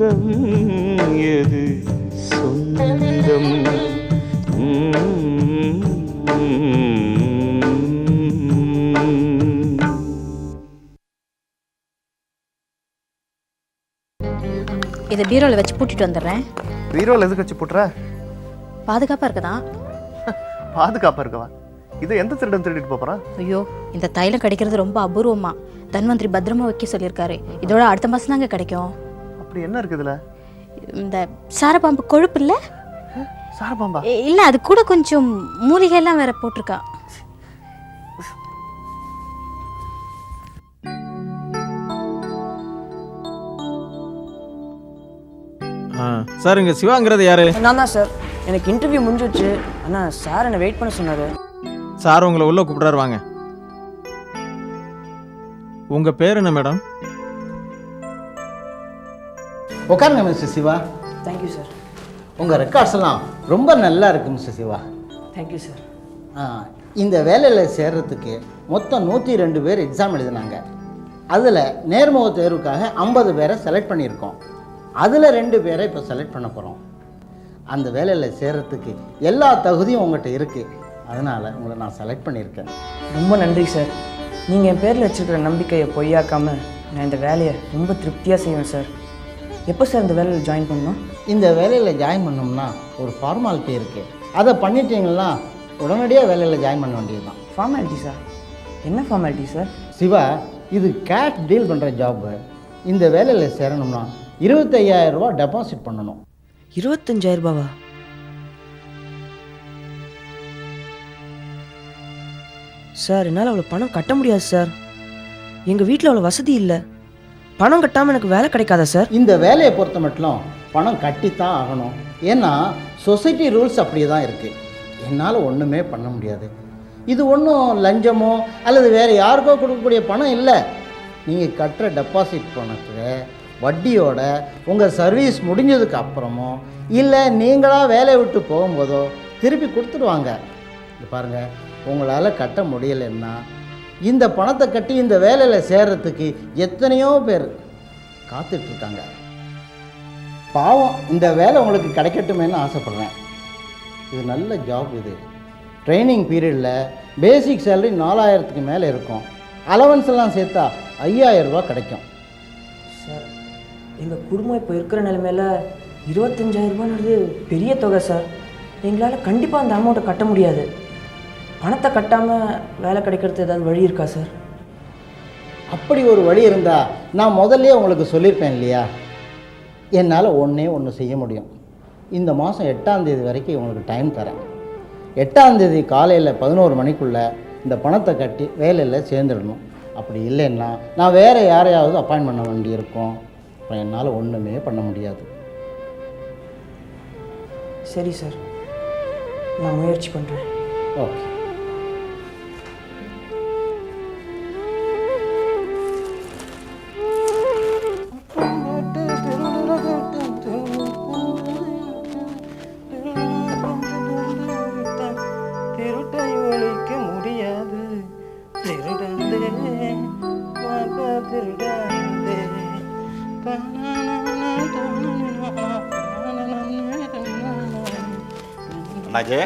சொந்தம் எது? சொந்தம். இதை பீரோவில் வச்சு பூட்டிட்டு வந்துடுறேன். பீரோவில் எதுக்கு வச்சு போட்டுற? பாதுகாப்பாக இருக்குதான் பாதுகாப்பாக இருக்கவா? இது எந்த திருடன் திருடிட்டு போகிறான் ஐயோ இந்த தைலம் கிடைக்கிறது ரொம்ப அபூர்வமா. தன்வந்திரி பத்திரமா வைக்க சொல்லியிருக்காரு. இதோட அடுத்த மாதம் தாங்க கிடைக்கும். அப்படி என்ன இருக்குது இதில்? இந்த சாரப்பாம்பு கொழுப்பு இல்லை? சாரபாம்பா இல்லை அது கூட கொஞ்சம் மூலிகைலாம் வேற போட்டிருக்கா. ஆ சார் இங்கே சிவாங்கிறது யாரு? நான் தான் சார். எனக்கு இன்டர்வியூ முடிஞ்சிச்சு ஆனால் சார் என்னை வெயிட் பண்ண சொன்னார். சார் உங்களை உள்ள கூப்பிடுறாரு வாங்க. உங்கள் பேர் என்ன மேடம்? உட்காருங்க mister Siva. Thank you sir உங்கள் ரெக்கார்ட்ஸ் எல்லாம் ரொம்ப நல்லா இருக்கு mister Siva. Thank you sir ஆ, இந்த வேலையில் சேர்றதுக்கு மொத்தம் நூற்றி ரெண்டு பேர் எக்ஸாம் எழுதினாங்க. அதில் நேர்முக தேர்வுக்காக ஐம்பது பேரை செலக்ட் பண்ணியிருக்கோம். அதில் ரெண்டு பேரை இப்போ செலக்ட் பண்ண போகிறோம் அந்த வேலையில் சேர்றதுக்கு எல்லா தகுதியும் உங்கள்கிட்ட இருக்குது அதனால் உங்களை நான் செலக்ட் பண்ணியிருக்கேன். ரொம்ப நன்றி சார் நீங்கள் என் பேரில் வச்சிருக்கிற நம்பிக்கையை பொய்யாக்காம நான் இந்த வேலையை ரொம்ப திருப்தியாக செய்வேன் சார் எப்போ சார் இந்த வேலையில் ஜாயின் பண்ணணும்? இந்த வேலையில் ஜாயின் பண்ணோம்னா ஒரு ஃபார்மாலிட்டி இருக்குது அதை பண்ணிட்டீங்கன்னா உடனடியாக வேலையில் ஜாயின் பண்ண வேண்டியது தான் ஃபார்மாலிட்டி சார் என்ன ஃபார்மாலிட்டி சார் சிவா இது கேட் டீல் பண்ணுற ஜாப்பு இந்த வேலையில் சேரணும்னா இருபத்தையாயிரம் ரூபா டெபாசிட் பண்ணணும். இருபத்தஞ்சாயிரம் ரூபாவா? சார் என்னால் அவ்வளோ பணம் கட்ட முடியாது சார். எங்கள் வீட்டில் அவ்வளோ வசதி இல்லை. பணம் கட்டாமல் எனக்கு வேலை கிடைக்காதா சார் இந்த வேலையை பொறுத்த மட்டும் பணம் கட்டித்தான் ஆகணும். ஏன்னா சொசைட்டி ரூல்ஸ் அப்படியே தான் இருக்குது என்னால் ஒன்றுமே பண்ண முடியாது. இது ஒன்றும் லஞ்சமோ அல்லது வேறு யாருக்கோ கொடுக்கக்கூடிய பணம் இல்லை. நீங்கள் கட்டுற டெபாசிட் பணத்தில் வட்டியோட உங்கள் சர்வீஸ் முடிஞ்சதுக்கு அப்புறமோ இல்லை நீங்களாக வேலையை விட்டு போகும்போதோ திருப்பி கொடுத்துடுவாங்க. இது பாருங்கள் உங்களால் கட்ட முடியலைன்னா இந்த பணத்தை கட்டி இந்த வேலையில் சேர்றதுக்கு எத்தனையோ பேர் காத்துட்ருக்காங்க பாவம் இந்த வேலை உங்களுக்கு கிடைக்கட்டுமேன்னு ஆசைப்பட்றேன். இது நல்ல ஜாப் இது. ட்ரைனிங் பீரியடில் பேசிக் சேலரி நாலாயிரத்துக்கு மேலே இருக்கும். அலவன்ஸ் எல்லாம் சேர்த்தா ஐயாயிரம் கிடைக்கும். சார் எங்கள் குடும்பம் இப்போ இருக்கிற நிலைமையில் இருபத்தஞ்சாயிரரூபான்றது பெரிய தொகை சார். எங்களால் கண்டிப்பாக அந்த அமௌண்ட்டை கட்ட முடியாது. பணத்தை கட்டாமல் வேலை கிடைக்கிறது ஏதாவது வழி இருக்கா சார்? அப்படி ஒரு வழி இருந்தால் நான் முதல்ல உங்களுக்கு சொல்லியிருப்பேன் இல்லையா? என்னால் ஒன்றே ஒன்று செய்ய முடியும். இந்த மாதம் எட்டாம் தேதி வரைக்கும் உங்களுக்கு டைம் தரேன். எட்டாம் தேதி காலையில் பதினோரு மணிக்குள்ளே இந்த பணத்தை கட்டி வேலையில் சேர்ந்துடணும். அப்படி இல்லைன்னா நான் வேறு யாரையாவது அப்பாயின் பண்ண வேண்டியிருக்கும் அப்புறம் என்னால் ஒன்றுமே பண்ண முடியாது. சரி சார். நான் முயற்சி பண்ணுறேன் ஓகே. அண்ணாச்சி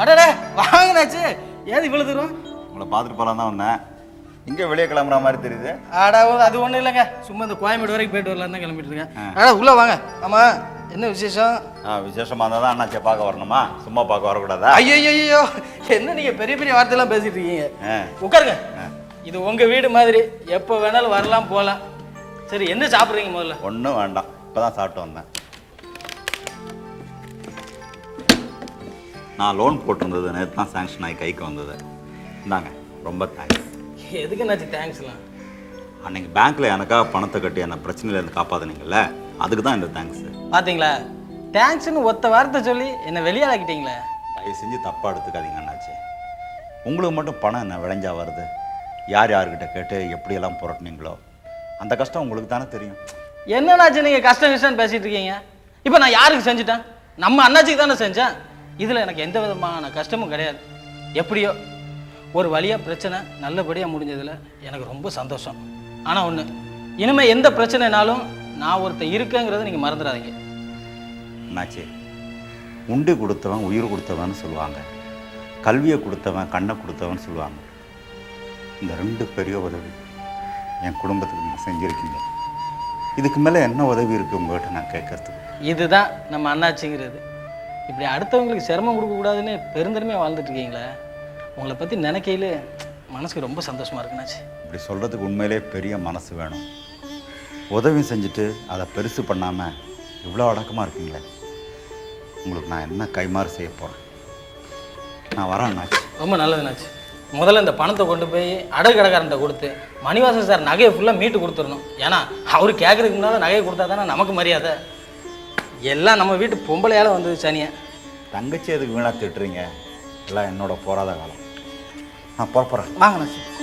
அடடே வாங்கினாச்சு. ஏது இவ்வளோ தூரம்? உங்களை பார்த்துட்டு போகலாம் தான் வந்தேன். இங்கே வெளியே கிளம்புற மாதிரி தெரியுது. அடா அது ஒன்றும் இல்லைங்க. சும்மா இந்த கோயம்பேடு வரைக்கும் போயிட்டு வரலாம் தான் கிளம்பிட்டு இருக்கேன். அடா உள்ளே வாங்க. ஆமாம் என்ன விசேஷம்? ஆ விசேஷமாக இருந்தால் தான் அண்ணாச்சியை பார்க்க வரணுமா? சும்மா பார்க்க வரக்கூடாதா? ஐயோ ஐயோ என்ன நீங்கள் பெரிய பெரிய வார்த்தையெல்லாம் பேசிட்டு இருக்கீங்க. உட்காருங்க. இது உங்கள் வீடு மாதிரி. எப்போ வேணாலும் வரலாம் போகலாம் சரி என்ன சாப்பிட்றீங்க முதல்ல? ஒன்றும் வேண்டாம். இப்போ தான் சாப்பிட்டு வந்தேன். நான் லோன் போட்டிருந்தது நேற்று தான் சேங்ஷன் ஆகி கைக்கு வந்தது. இந்தாங்க ரொம்ப தேங்க்ஸ் எதுக்கு என்னாச்சு தேங்க்ஸ்லாம் அன்னைக்கு பேங்க்கில் எனக்காக பணத்தை கட்டி என்னை பிரச்சனையிலேருந்து காப்பாத்துனீங்கல்ல அதுக்கு தான் இந்த தேங்க்ஸ் பார்த்தீங்களா தேங்க்ஸ்னு ஒத்த வார்த்தை சொல்லி என்னை வெளியாக்கிட்டீங்களே. தயவு செஞ்சு தப்பாக எடுத்துக்காதீங்க அண்ணாச்சி. உங்களுக்கு மட்டும் பணம் என்ன விளைஞ்சா வருது? யார் யார்கிட்ட கேட்டு எப்படியெல்லாம் புரட்டினீங்களோ அந்த கஷ்டம் உங்களுக்கு தானே தெரியும். என்னன்னாச்சு நீங்கள் கஷ்டம் விஷயம் பேசிட்டு இருக்கீங்க? இப்போ நான் யாருக்கு செஞ்சுட்டேன்? நம்ம அண்ணாச்சிக்கு தானே செஞ்சேன்? இதில் எனக்கு எந்த விதமான கஷ்டமும் கிடையாது. எப்படியோ ஒரு வழியாக பிரச்சனை நல்லபடியாக முடிஞ்சதில் எனக்கு ரொம்ப சந்தோஷம். ஆனால் ஒன்று இனிமேல் எந்த பிரச்சனைனாலும் நான் ஒருத்தன் இருக்கேங்கிறத நீங்கள் மறந்துடாதீங்க. என்னாச்சு? உண்டு கொடுத்தவன் உயிர் கொடுத்தவன்னு சொல்லுவாங்க. கல்வியை கொடுத்தவன் கண்ணை கொடுத்தவன் சொல்லுவாங்க. இந்த ரெண்டு பெரிய உதவி என் குடும்பத்துக்கு நீங்கள் செஞ்சுருக்கீங்க. இதுக்கு மேலே என்ன உதவி இருக்குது உங்கள்கிட்ட நான் கேட்கறதுக்கு? இதுதான் நம்ம அண்ணாச்சிங்கிறது. இப்படி அடுத்தவங்களுக்கு சிரமம் கொடுக்கக்கூடாதுன்னு பெருந்தன்மையாக வாழ்ந்துட்டு இருக்கீங்களே உங்களை பற்றி நினைக்கையில மனசுக்கு ரொம்ப சந்தோஷமாக இருக்குனாச்சு இப்படி சொல்கிறதுக்கு உண்மையிலே பெரிய மனசு வேணும். உதவி செஞ்சுட்டு அதை பெருசு பண்ணாமல் இவ்வளோ அடக்கமாக இருக்கீங்களே உங்களுக்கு நான் என்ன கைமாறு செய்ய போகிறேன் நான் வரேன் அண்ணாச்சி ரொம்ப நல்லதுனாச்சு முதல்ல இந்த பணத்தை கொண்டு போய் அடகு கடைக்காரன்ட்ட கொடுத்து மணிவாசன் சார் நகையை ஃபுல்லாக மீட்டு கொடுத்துடணும். ஏன்னா அவர் கேட்குறதுக்கு முன்னால் நகையை கொடுத்தா தானே நமக்கு மரியாதை? எல்லாம் நம்ம வீட்டு பொம்பளையால் வந்தது சனியை. தங்கச்சி எதுக்கு வீணாக திட்டுறீங்க? எல்லாம் என்னோட போராத காலம். நான் புறப்படுறேன். வாங்கண்ணாச்சி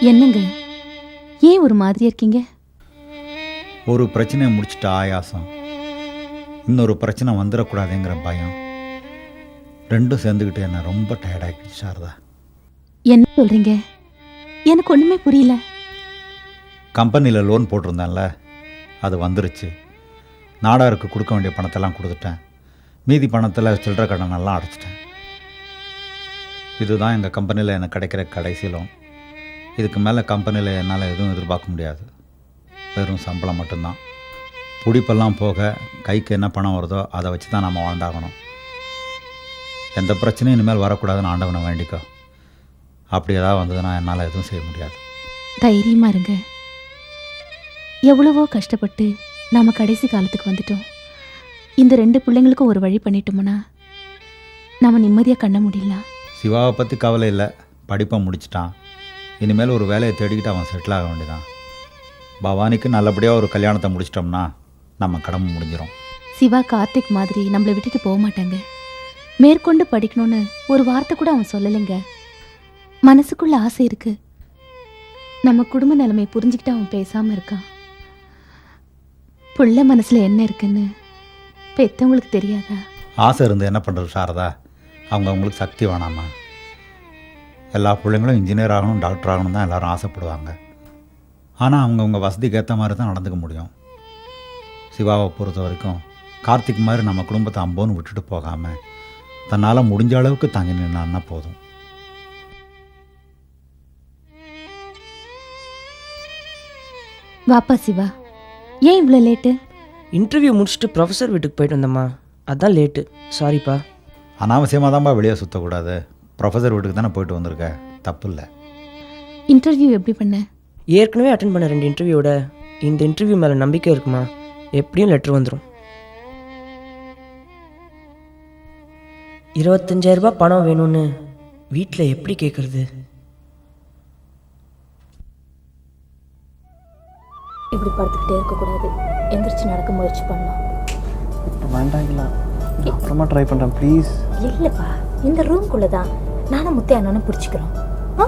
என்னங்க? ஏன் ஒரு மாதிரியா இருக்கீங்க? ஒரு பிரச்சனையை முடிச்சிட்ட ஆயாசம். இன்னொரு பிரச்சனை வந்துடக்கூடாதுங்கிற பயம். ரெண்டும் சேர்ந்துக்கிட்டு என்னை ரொம்ப டயர்டாகிடுச்சு சாரதா. என்ன சொல்றீங்க? எனக்கு ஒண்ணுமே புரியல. கம்பெனியில் லோன் போட்டிருந்தேன்ல அது வந்துருச்சு. நாடாருக்கு கொடுக்க வேண்டிய பணத்தெல்லாம் கொடுத்துட்டேன். மீதி பணத்தில் சில்லறை கடனெல்லாம் அடைச்சிட்டேன். இதுதான் எங்கள் கம்பெனியில் எனக்கு கிடைக்கிற கடைசி லோன் இதுக்கு மேலே கம்பெனியில் என்னால் எதுவும் எதிர்பார்க்க முடியாது. வெறும் சம்பளம் மட்டும்தான். பிடிப்பெல்லாம் போக கைக்கு என்ன பணம் வருதோ அதை வச்சு தான் நம்ம வாழ்ந்தாகணும். எந்த பிரச்சனையும் இனிமேல் வரக்கூடாதுன்னு ஆண்டவனை வேண்டிக்கோ. அப்படி ஏதாவது வந்ததுன்னா என்னால் எதுவும் செய்ய முடியாது. தைரியமா இருங்க. எவ்வளவோ கஷ்டப்பட்டு நாம கடைசி காலத்துக்கு வந்துட்டோம். இந்த ரெண்டு பிள்ளைங்களுக்கும் ஒரு வழி பண்ணிட்டோம்னா நாம நிம்மதியா கண்ண முடியல சிவாவை பற்றி கவலை இல்லை. படிப்பை முடிச்சிட்டான். இனிமேல் ஒரு வேலையை தேடிக்கிட்டு அவன் செட்டில் ஆக வேண்டியதான் பவானிக்கு நல்லபடியாக ஒரு கல்யாணத்தை முடிச்சிட்டோம்னா நம்ம கடமை முடிஞ்சிடும் சிவா கார்த்திக் மாதிரி நம்மளை விட்டுட்டு போக மாட்டாங்க. மேற்கொண்டு படிக்கணும்னு ஒரு வார்த்தை கூட அவன் சொல்லலைங்க. மனசுக்குள்ள ஆசை இருக்கு. நம்ம குடும்ப நிலைமையை புரிஞ்சுக்கிட்டு அவன் பேசாம இருக்கான். புள்ள மனசுல என்ன இருக்குன்னு பெத்தவங்களுக்கு தெரியாதா? ஆசை இருந்து என்ன பண்ணுறது சாரதா? அவங்க அவங்களுக்கு சக்தி வேணாமா? எல்லா பிள்ளைங்களும் இன்ஜினியர் ஆகணும் டாக்டர் ஆகணும் தான் எல்லாரும் ஆசைப்படுவாங்க. ஆனால் அவங்கவுங்க வசதிக்கு ஏற்ற மாதிரி தான் நடந்துக்க முடியும். சிவாவை பொறுத்த வரைக்கும் கார்த்திக் மாதிரி நம்ம குடும்பத்தை அம்போன்னு விட்டுட்டு போகாமல் தன்னால் முடிஞ்ச அளவுக்கு தாங்கி நின்னான்னா போதும். வாப்பா சிவா ஏன் இவ்வளோ லேட்டு? இன்டர்வியூ முடிச்சுட்டு ப்ரொஃபஸர் வீட்டுக்கு போயிட்டு வந்தம்மா. அதான் லேட்டு. சாரிப்பா அனாவசியமாக தான்ப்பா வெளியே சுற்றக்கூடாது ப்ரொஃபஸர் வீட்டுக்கு தானே போயிட்டு வந்திருக்க. தப்பு இல்லை இன்டர்வியூ எப்படி பண்ண? ஏற்கனவே அட்டன் பண்ண ரெண்டு இன்டர்வியூவோட இந்த இன்டர்வியூ மேலே நம்பிக்கை இருக்குமா? எப்படியும் லெட்டர் வந்துடும் இருபத்தஞ்சாயிரம் ரூபாய் பணம் வேணும்னு வீட்டில் எப்படி கேட்குறது இப்படி படுத்துக்கிட்டே இருக்கக்கூடாது. எந்திரிச்சு நடக்க முயற்சி பண்ணலாம். வேண்டாங்களா? அப்புறமா ட்ரை பண்ணுறேன் ப்ளீஸ் இல்லைப்பா இந்த ரூம்குள்ளே தான் நானும் முத்தைய அண்ணனும் பிடிச்சிக்கிறோம். ஆ?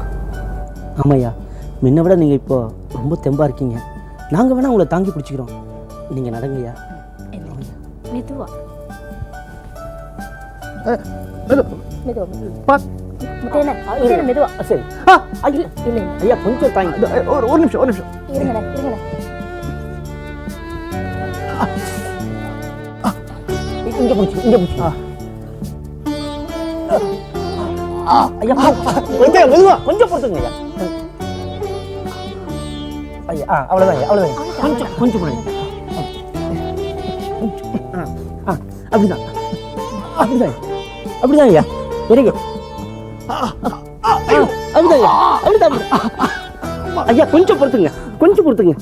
ஆமாய்யா முன்ன விட நீங்கள் இப்போ ரொம்ப தெம்பாக இருக்கீங்க. நாங்கள் வேணால் உங்களை தாங்கி பிடிச்சிக்கிறோம். நீங்கள் நடங்கய்யா. மெதுவா. மெதுவா ஆ, சரி ஆ ஐயா இல்லை ஐயா கொஞ்சம் தாங்கி ஒரு ஒரு நிமிஷம் ஒரு நிமிஷம் இருங்கடா இருங்கடா இங்கே பிடிச்சி இங்கே பிடிச்சி ஐயா கொஞ்சம் மெதுவா கொஞ்சம் பொறுத்துங்க ஐயா ஐயா ஆ அவ்வளோதான் ஐயா அவ்வளோதான் கொஞ்சம் கொஞ்சம் கொடுங்க அப்படிதான் அப்படிதான் அப்படிதான் ஐயா. வெரி குட் அப்படிதான் ஐயா. அப்படிதான். ஐயா. கொஞ்சம் பொறுத்துங்க. கொஞ்சம் பொறுத்துங்க.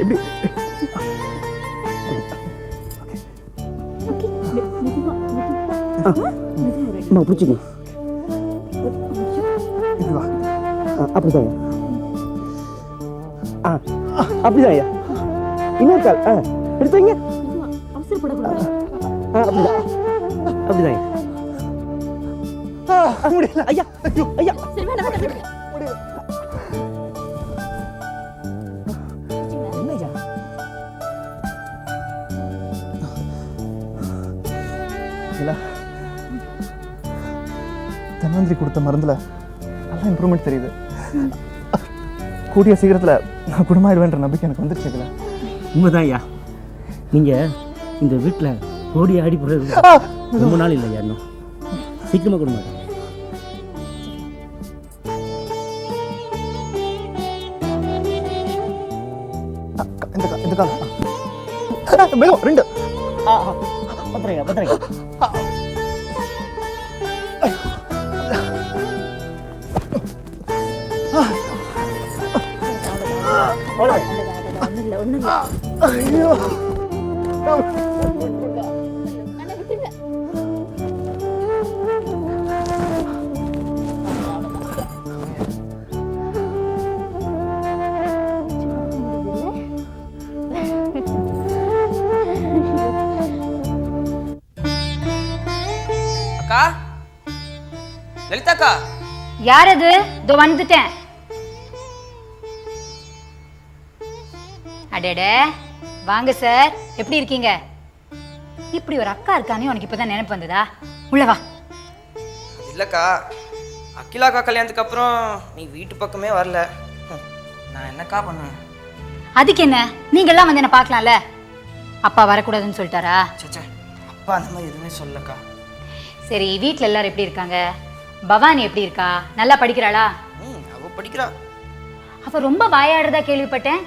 எப்படி அம்மா ஆ, அப்படிதான் ஐயா. ஆ அப்படிதான் ஐயா. இன்னொரு கால். ஆ எடுத்துங்க அவசரப்படக்கூடாது. ஆ அப்படிதான். அப்படிதான். ஐயா ஆ, முடியல. ஐயா ஐயா. சரி வேணாம் வேணாம் விடுங்க. என்ன ஐயா? ஷீலா தன்வந்திரி கொடுத்த மருந்துல நல்லா இம்ப்ரூவ்மெண்ட் தெரியுது. கூடிய சீக்கிரத்துல நான் குணமாயிடுவேன்ற நம்பிக்கை எனக்கு வந்துருச்சு ஷீலா உண்மைதான் ஐயா. நீங்கள் இந்த வீட்டில் ஓடி ஆடி போகிறது ரொம்ப நாள் இல்லை ஐயா இன்னும்? சீக்கிரமாக கொடுங்க. இந்த காலம் மேலும் ரெண்டு. பத்திரங்க பத்திரங்க. ஐயோ. அக்கா லலிதாக்கா? யார் அது இதோ வந்துட்டேன். அடடே வாங்க சார். எப்படி இருக்கீங்க? இப்படி ஒரு அக்கா இருக்கானே உனக்கு இப்பதான் நினைப்பு வந்ததா? உள்ள வா. இல்லைக்கா அகிலாக்கா கல்யாணத்துக்கு அப்புறம் நீ வீட்டு பக்கமே வரல. நான் என்னக்கா பண்ணுவேன்? அதுக்கு என்ன? நீங்கெல்லாம் வந்து என்ன பார்க்கலாம்ல? அப்பா வரக்கூடாதுன்னு சொல்லிட்டாரா? சச்சே அப்பா அந்த மாதிரி எதுவுமே சொல்லக்கா சரி வீட்ல எல்லாரும் எப்படி இருக்காங்க? பவானி எப்படி இருக்கா? நல்லா படிக்கிறாளா? ம் அவ படிக்கிறா. அவ ரொம்ப வாயாடுறதா கேள்விப்பட்டேன்.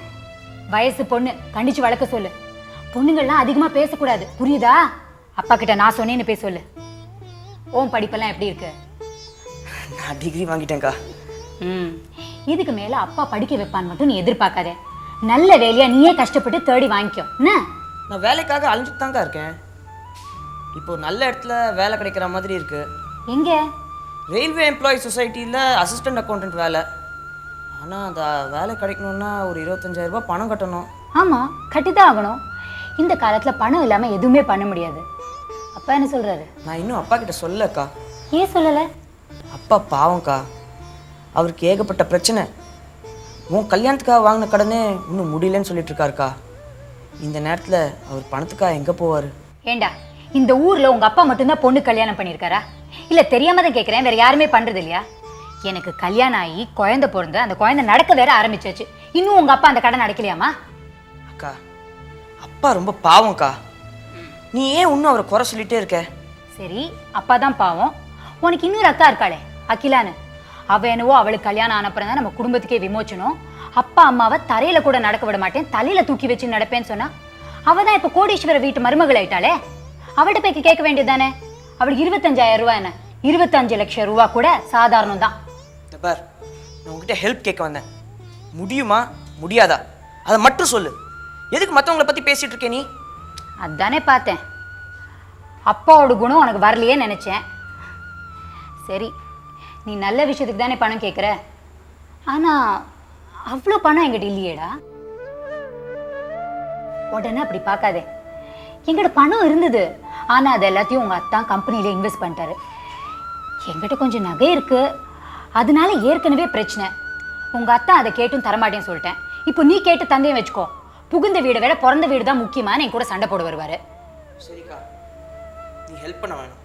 வயசு பொண்ணு கண்டிச்சு வளர்க்க சொல்லு. பொண்ணுங்கள்லாம் அதிகமா பேசக்கூடாது. புரியுதா? அப்பா கிட்ட நான் சொன்னேன்னு பேச சொல்லு. ஓம் படிப்பெல்லாம் எப்படி இருக்கு? நான் டிகிரி வாங்கிட்டேன்க்கா. ம். இதுக்கு மேல அப்பா படிக்க வைப்பான்னு மட்டும் நீ எதிர்பார்க்காத. நல்ல வேலையா நீயே கஷ்டப்பட்டு தேடி வாங்கிக்கோ. என்ன? நான் வேலைக்காக அலைஞ்சிட்டு தாங்க இருக்கேன். இப்போ நல்ல இடத்துல வேலை கிடைக்கிற மாதிரி இருக்கு. எங்க? ரயில்வே எம்ப்ளாயி சொசைட்டியில் அசிஸ்டன்ட் அக்கௌண்டன்ட் வேலை. ஆனால் அந்த வேலை கிடைக்கணும்னா ஒரு 25000 ரூபாய் பணம் கட்டணும். ஆமா கட்டிதான் ஆகணும். இந்த காலத்துல பணம் இல்லாம எதுவுமே பண்ண முடியாது. அப்பா என்ன சொல்றாரு? நான் இன்னும் அப்பா கிட்ட சொல்லக்கா. ஏன் சொல்லல? அப்பா பாவம்க்கா. அவருக்கு ஏகப்பட்ட பிரச்சனை. உன் கல்யாணத்துக்காக வாங்கின கடனே இன்னும் முடியலன்னு சொல்லிட்டு இருக்காருக்கா. இந்த நேரத்தில் அவர் பணத்துக்காக எங்கே போவார்? ஏண்டா இந்த ஊர்ல உங்க அப்பா மட்டும்தான் பொண்ணு கல்யாணம் பண்ணியிருக்காரா? இல்ல தெரியாம தான் கேக்குறேன் வேற யாருமே பண்றது இல்லையா? எனக்கு கல்யாணம் ஆகி குழந்தை பிறந்து அந்த குழந்தை நடக்க வேற ஆரம்பிச்சாச்சு. இன்னும் உங்க அப்பா அந்த கடன் அடைக்கலையாமா? அக்கா அப்பா ரொம்ப பாவம்க்கா. நீ ஏன் இன்னும் அவரை குறை சொல்லிட்டே இருக்க? சரி அப்பா தான் பாவம். உனக்கு இன்னொரு அக்கா இருக்காளே அகிலான்னு. அவ என்னவோ அவளுக்கு கல்யாணம் ஆனப்புறம் தான் நம்ம குடும்பத்துக்கே விமோச்சனம். அப்பா அம்மாவை தரையில கூட நடக்க விட மாட்டேன் தலையில தூக்கி வச்சு நடப்பேன்னு சொன்னா அவ தான் இப்ப கோடீஸ்வர வீட்டு மருமகள் ஆயிட்டாளே? அவள்கிட்ட போய் கேட்க வேண்டியதுதானே? அவளுக்கு இருபத்தஞ்சாயிரம் ரூபாய் என்ன? இருபத்தஞ்சு லட்சம் ரூபா கூட சாதாரணம் தான். பார் நான் உங்ககிட்ட ஹெல்ப் கேட்க வந்தேன். முடியுமா? முடியாதா? அதை மட்டும் சொல்லு. எதுக்கு மற்றவங்கள பற்றி பேசிட்டு இருக்க நீ? அதானே பார்த்தேன். அப்பாவோட குணம் உனக்கு வரலையே நினைச்சேன். சரி நீ நல்ல விஷயத்துக்கு தானே பணம் கேட்குற ஆனா அவ்வளோ பணம் என்கிட்ட இல்லையேடா. உடனே அப்படி பார்க்காதே. என்கிட்ட பணம் இருந்தது. ஆனா அது எல்லாத்தையும் உங்க அத்தான் கம்பெனியில இன்வெஸ்ட் பண்ணிட்டாரு. என்கிட்ட கொஞ்சம் நகை இருக்கு. அதனால ஏற்கனவே பிரச்சனை. உங்க அத்தா அதை கேட்டும் தரமாட்டேன்னு சொல்லிட்டேன். இப்போ நீ கேட்டு தந்தையும் வச்சுக்கோ. புகுந்த வீடை விட பிறந்த வீடு தான் முக்கியமான என் கூட சண்டை போட வருவாரு. சரிக்கா. நீ ஹெல்ப் பண்ண வேணும்.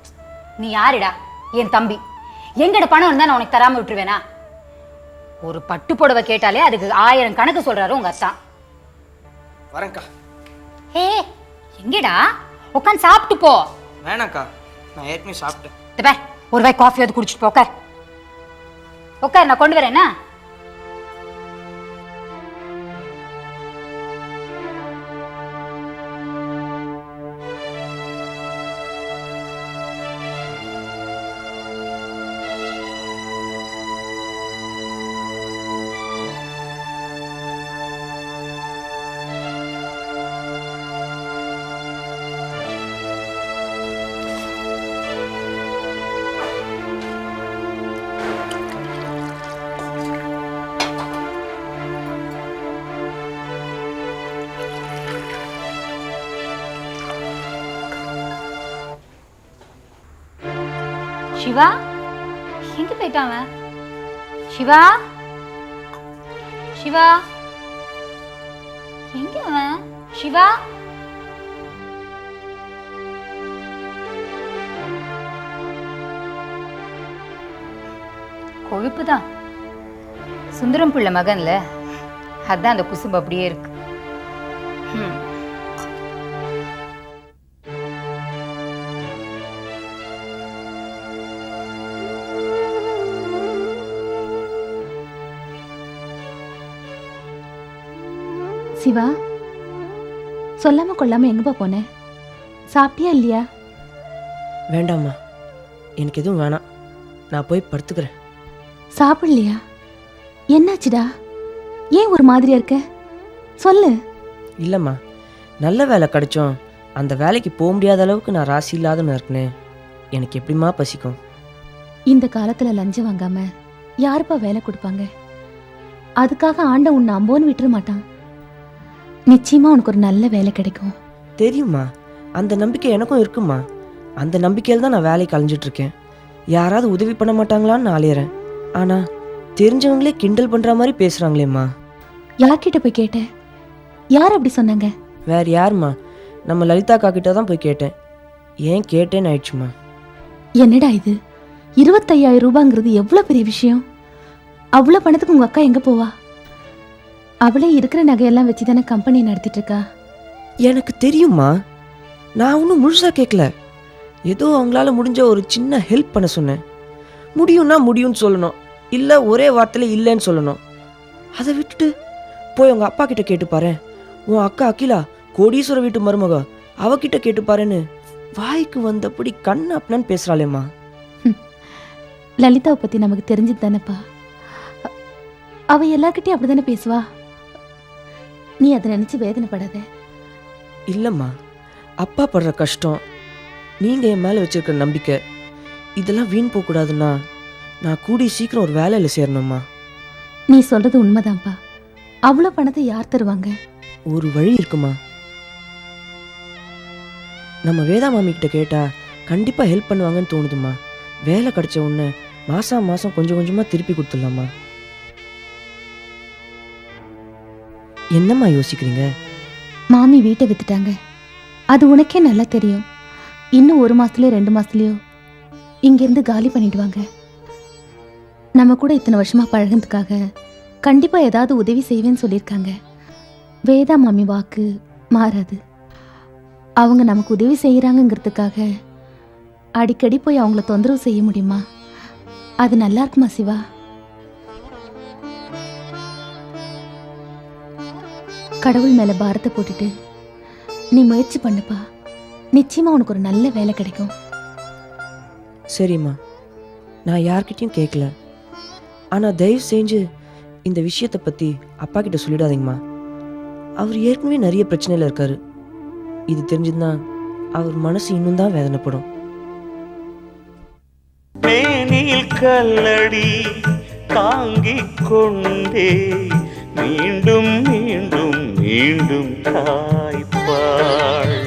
நீ யாருடா? என் தம்பி. எங்கட பணம் இருந்தா நான் உனக்கு தராம விட்டுருவேனா? ஒரு பட்டு புடவை கேட்டாலே அதுக்கு ஆயிரம் கணக்கு சொல்றாரு உங்க அத்தா. வரேன்க்கா. ஏ எங்கடா? உட்காந்து சாப்பிட்டு போ. வேணாக்கா நான் ஏற்கனவே சாப்பிட்டேன். இந்த பார், ஒரு வாய் காஃபியாவது குடிச்சிட்டு போ உட்கார் உட்கார் நான் கொண்டு வரேன்னா சிவா? எங்க போயிட்டான் அவன்? சிவா? சிவா? எங்க அவன்? சிவா? கொழுப்பு தான் சுந்தரம் பிள்ளை மகன்ல. அதான் அந்த குசும்பு அப்படியே இருக்கு. ம் சிவா சொல்லாம கொள்ளாம எங்கப்பா போன? சாப்பிட்டியா இல்லையா? வேண்டாம்மா. எனக்கு எதுவும் வேணாம். நான் போய் படுத்துக்கிறேன். சாப்பிடலையா? என்னாச்சுடா? ஏன் ஒரு மாதிரியா இருக்க? சொல்லு. இல்லைம்மா. நல்ல வேலை கிடைச்சோம். அந்த வேலைக்கு போக முடியாத அளவுக்கு நான் ராசி இல்லாதன்னு இருக்கனேன் எனக்கு எப்படிம்மா பசிக்கும்? இந்த காலத்துல லஞ்சம் வாங்காம யாருப்பா வேலை கொடுப்பாங்க? அதுக்காக ஆண்ட உன்னை அம்போன்னு விட்டுற மாட்டான். நிச்சயமா உனக்கு ஒரு நல்ல வேலை கிடைக்கும். தெரியுமா அந்த நம்பிக்கை எனக்கும் இருக்குமா அந்த நம்பிக்கையில் தான் நான் வேலைக்கு அலைஞ்சிட்டு இருக்கேன் யாராவது உதவி பண்ண மாட்டாங்களான்னு நான் அலையிறேன். ஆனா தெரிஞ்சவங்களே கிண்டல் பண்ற மாதிரி பேசுறாங்களேம்மா. யார்கிட்ட போய் கேட்ட யார் அப்படி சொன்னாங்க? வேற யாரும்மா. நம்ம லலிதா அக்கா கிட்ட தான் போய் கேட்டேன். ஏன் கேட்டேன்னு ஆயிடுச்சுமா என்னடா இது? இருபத்தையாயிரம் ரூபாங்கிறது எவ்வளவு பெரிய விஷயம்? அவ்வளவு பணத்துக்கு உங்க அக்கா எங்க போவா? அவளே இருக்கிற நகையெல்லாம் வச்சு தானே கம்பெனி நடத்திட்டு இருக்கா எனக்கு தெரியுமா நான் ஒன்றும் முழுசா கேட்கல ஏதோ அவங்களால முடிஞ்ச ஒரு சின்ன ஹெல்ப் பண்ண சொன்னேன். முடியும்னா முடியும்னு சொல்லணும். இல்லை ஒரே வார்த்தையில இல்லைன்னு சொல்லணும். அதை விட்டுட்டு போய் உங்க அப்பா கிட்ட கேட்டு பாரு உன் அக்கா அகிலா கோடீஸ்வர வீட்டு மருமக அவகிட்ட கேட்டு பாருன்னு வாய்க்கு வந்தபடி கண்ணு அப்படின்னு பேசுறாளேம்மா. லலிதாவை பத்தி நமக்கு தெரிஞ்சது தானேப்பா. அ- அவ எல்லார்கிட்டயும் அப்படிதானே பேசுவா? நீ அதை நினைச்சு வேதனைப்படாத. இல்லைம்மா அப்பா படுற கஷ்டம் நீங்க என் மேல வச்சிருக்கிற நம்பிக்கை இதெல்லாம் வீண் போகக்கூடாதுன்னா நான் கூடி சீக்கிரம் ஒரு வேலையில சேரணும்மா. நீ சொல்றது உண்மைதான்ப்பா. அவ்வளவு பணத்தை யார் தருவாங்க? ஒரு வழி இருக்குமா? நம்ம வேதா மாமி கிட்ட கேட்டா கண்டிப்பா ஹெல்ப் பண்ணுவாங்கன்னு தோணுதுமா வேலை கிடைச்ச உடனே மாசம் மாசம் கொஞ்சம் கொஞ்சமா திருப்பி கொடுத்துடலாமா என்னம்மா யோசிக்கிறீங்க? மாமி வீட்டை வித்துட்டாங்க. அது உனக்கே நல்லா தெரியும். இன்னும் ஒரு மாசத்துலயோ ரெண்டு மாசத்துலயோ இங்கிருந்து காலி பண்ணிடுவாங்க. நம்ம கூட இத்தனை வருஷமா பழகுனதுக்காக கண்டிப்பா ஏதாவது உதவி செய்வேன்னு சொல்லியிருக்காங்க. வேதா மாமி வாக்கு மாறாது. அவங்க நமக்கு உதவி செய்கிறாங்கங்கிறதுக்காக அடிக்கடி போய் அவங்கள தொந்தரவு செய்ய முடியுமா? அது நல்லா இருக்குமா சிவா? கடவுள் மேல பாரத்தை போட்டுட்டு நீ முயற்சி பண்ணுப்பா. நிச்சயமா உனக்கு ஒரு நல்ல வேலை கிடைக்கும். சரிம்மா. நான் யார்கிட்டயும் கேட்கல ஆனா தயவு செஞ்சு இந்த விஷயத்தை பத்தி அப்பா கிட்ட சொல்லிடாதீங்கம்மா. அவர் ஏற்கனவே நிறைய பிரச்சனையில இருக்காரு. இது தெரிஞ்சதுன்னா அவர் மனசு இன்னும் தான் வேதனைப்படும். மேனில் கல்லடி தாங்கிக் கொண்டே மீண்டும் மீண்டும் மீண்டும் தாய்ப்பாள்